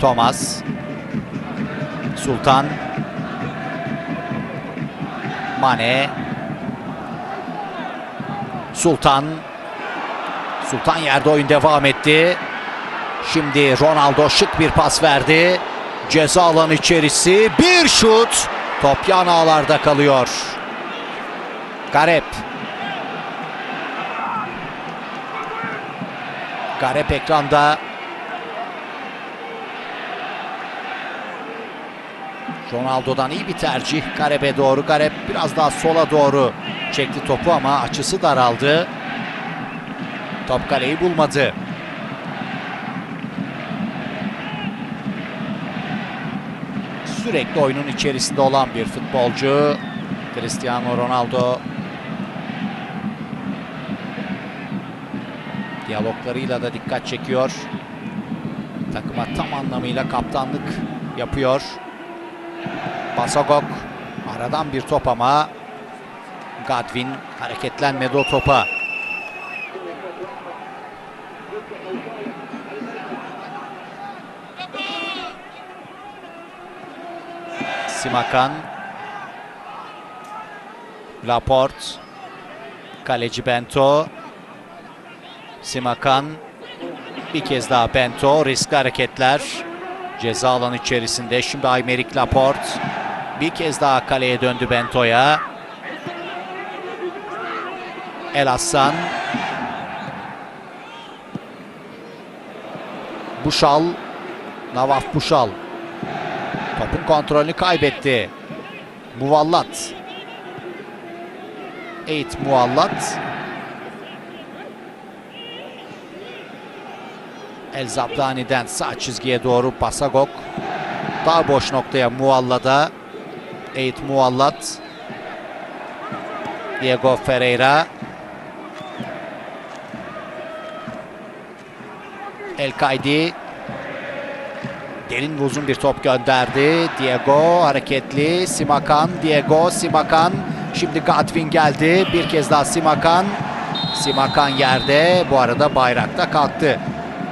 Thomas. Sultan. Mane. Sultan. Sultan yerde oyun devam etti. Şimdi Ronaldo şık bir pas verdi. Ceza alanı içerisi bir şut. Top yan ağlarda kalıyor. Garep. Garep ekranda. Ronaldo'dan iyi bir tercih. Garep'e doğru. Garep biraz daha sola doğru çekti topu ama açısı daraldı. Top kaleyi bulmadı. Sürekli oyunun içerisinde olan bir futbolcu. Cristiano Ronaldo diyaloglarıyla da dikkat çekiyor. Takıma tam anlamıyla kaptanlık yapıyor. Basagok aradan bir top ama Godwin hareketlenmedi o topa. Simakan Laporte Kaleci Bento Simakan bir kez daha Bento riskli hareketler ceza alanı içerisinde şimdi Aymeric Laporte bir kez daha kaleye döndü Bento'ya El Hassan Buşal Navaf Buşal Topun kontrolünü kaybetti. Muvallat. Eit Muvallat. El Zabdani'den sağ çizgiye doğru Basagok. Daha boş noktaya Muvalla'da. Eit Muvallat. Diego Ferreira. El Kaydi. Derin ve uzun bir top gönderdi. Diego hareketli. Simakan. Diego Simakan. Şimdi Godwin geldi. Bir kez daha Simakan. Simakan yerde. Bu arada bayrakta kalktı.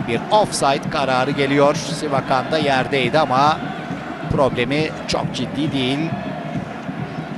Bir offside kararı geliyor. Simakan da yerdeydi ama problemi çok ciddi değil.